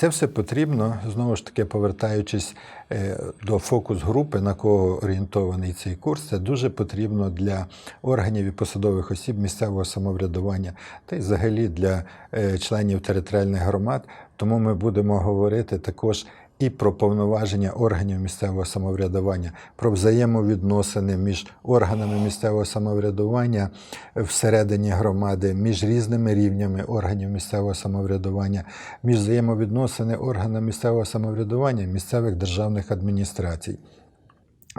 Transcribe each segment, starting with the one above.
Це все потрібно, знову ж таки, повертаючись е, до фокус-групи, на кого орієнтований цей курс, це дуже потрібно для органів і посадових осіб місцевого самоврядування та й взагалі для е, членів територіальних громад. Тому ми будемо говорити також і про повноваження органів місцевого самоврядування, про взаємовідносини між органами місцевого самоврядування всередині громади, між різними рівнями органів місцевого самоврядування, між взаємовідносини органів місцевого самоврядування місцевих державних адміністрацій.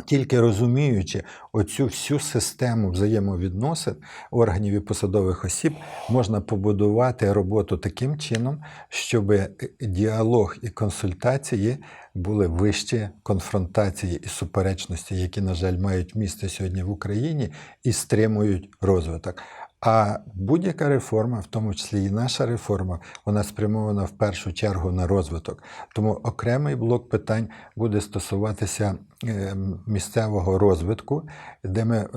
Тільки розуміючи оцю всю систему взаємовідносин органів і посадових осіб, можна побудувати роботу таким чином, щоб діалог і консультації були вищі конфронтації і суперечності, які, на жаль, мають місце сьогодні в Україні і стримують розвиток. А будь-яка реформа, в тому числі і наша реформа, вона спрямована в першу чергу на розвиток. Тому окремий блок питань буде стосуватися е, місцевого розвитку, де ми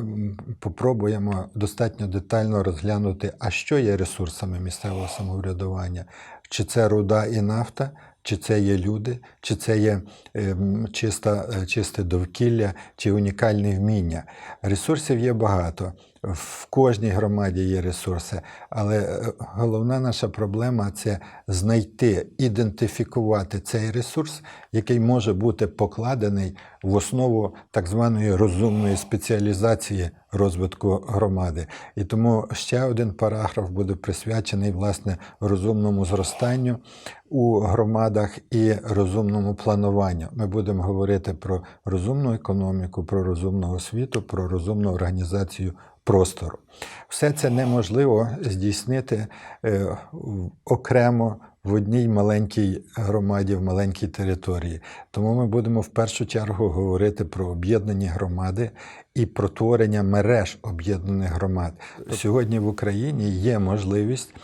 попробуємо достатньо детально розглянути, а що є ресурсами місцевого самоврядування, чи це руда і нафта. Чи це є люди, чи це є ем, чиста, е, чисте довкілля, чи унікальні вміння. Ресурсів є багато. В кожній громаді є ресурси, але е, головна наша проблема це знайти, ідентифікувати цей ресурс, який може бути покладений в основу так званої розумної спеціалізації розвитку громади. І тому ще один параграф буде присвячений власне розумному зростанню у громадах і розумному плануванню. Ми будемо говорити про розумну економіку, про розумну освіту, про розумну організацію простору. Все це неможливо здійснити е, окремо в одній маленькій громаді, в маленькій території. Тому ми будемо в першу чергу говорити про об'єднані громади і про творення мереж об'єднаних громад. Сьогодні в Україні є можливість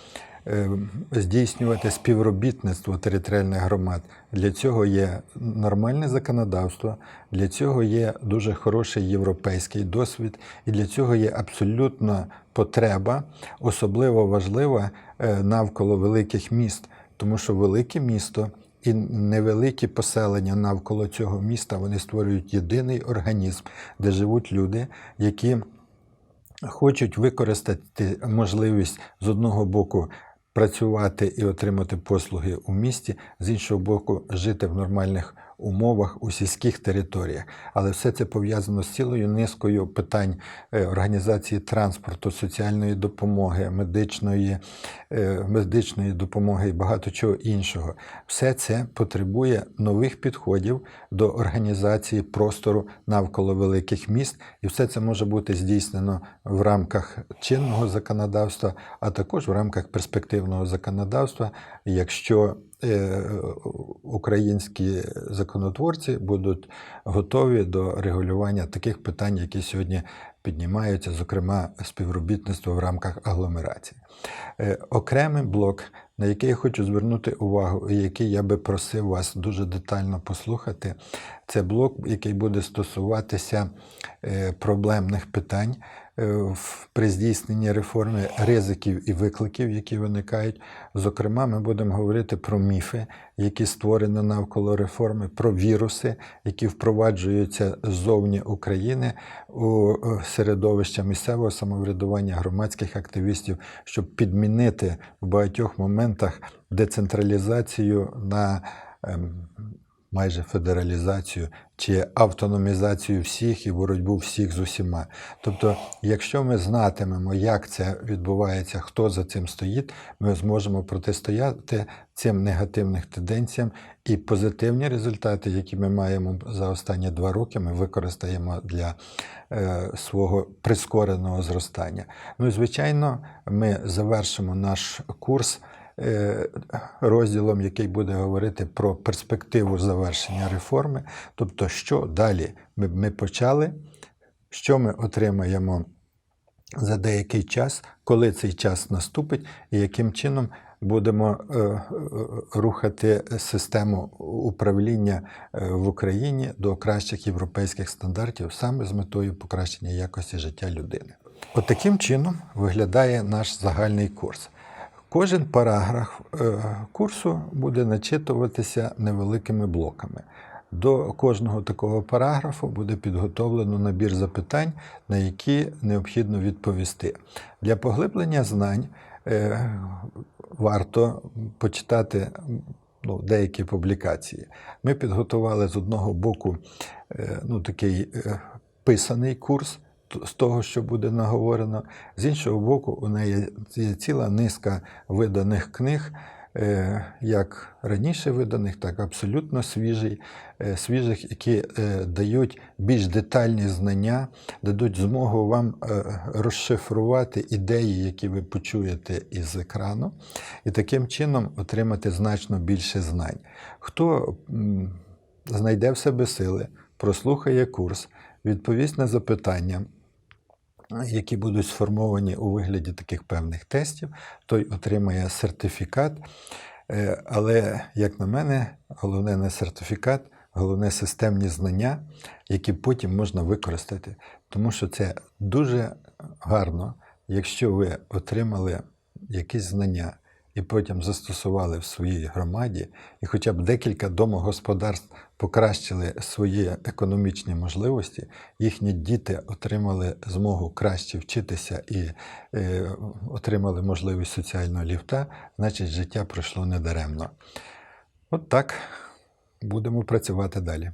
е, здійснювати співробітництво територіальних громад. Для цього є нормальне законодавство, для цього є дуже хороший європейський досвід, і для цього є абсолютна потреба, особливо важлива е, навколо великих міст, тому що велике місто. І невеликі поселення навколо цього міста вони створюють єдиний організм, де живуть люди, які хочуть використати можливість з одного боку працювати і отримати послуги у місті, з іншого боку, жити в нормальних умовах у сільських територіях. Але все це пов'язано з цілою низкою питань е, організації транспорту, соціальної допомоги, медичної, е, медичної допомоги і багато чого іншого. Все це потребує нових підходів до організації простору навколо великих міст, і все це може бути здійснено в рамках чинного законодавства, а також в рамках перспективного законодавства, якщо українські законотворці будуть готові до регулювання таких питань, які сьогодні піднімаються, зокрема співробітництво в рамках агломерації. Е, Окремий блок, на який я хочу звернути увагу, і який я би просив вас дуже детально послухати, це блок, який буде стосуватися е, проблемних питань е, при здійсненні реформи, ризиків і викликів, які виникають. Зокрема, ми будемо говорити про міфи, які створені навколо реформи, про віруси, які впроваджуються ззовні України у е, середовище місцевого самоврядування громадських активістів, щоб підмінити в багатьох моментах децентралізацію на ем, майже федералізацію чи автономізацію всіх і боротьбу всіх з усіма. Тобто, якщо ми знатимемо, як це відбувається, хто за цим стоїть, ми зможемо протистояти цим негативним тенденціям і позитивні результати, які ми маємо за останні два роки, ми використаємо для е, свого прискореного зростання. Ну і звичайно, ми завершимо наш курс розділом, який буде говорити про перспективу завершення реформи, тобто, що далі? Ми, ми почали, що ми отримаємо за деякий час, коли цей час наступить, і яким чином будемо е, е, рухати систему управління е, в Україні до кращих європейських стандартів саме з метою покращення якості життя людини. От таким чином виглядає наш загальний курс. Кожен параграф е, курсу буде начитуватися невеликими блоками. До кожного такого параграфу буде підготовлено набір запитань, на які необхідно відповісти. Для поглиблення знань е, варто почитати ну, деякі публікації. Ми підготували з одного боку е, ну, такий писаний курс з того, що буде наговорено. З іншого боку, у неї є ціла низка виданих книг, е, як раніше виданих, так абсолютно свіжий, е, свіжих, які е, дають більш детальні знання, дадуть змогу вам розшифрувати ідеї, які ви почуєте із екрану, і таким чином отримати значно більше знань. Хто знайде в себе сили, прослухає курс, відповість на запитання, які будуть сформовані у вигляді таких певних тестів, той отримає сертифікат. Е, Але, як на мене, головне не сертифікат, головне системні знання, які потім можна використати. Тому що це дуже гарно, якщо ви отримали якісь знання і потім застосували в своїй громаді, і хоча б декілька домогосподарств покращили свої економічні можливості, їхні діти отримали змогу краще вчитися і е, отримали можливість соціального ліфта, значить життя пройшло недаремно. От так будемо працювати далі.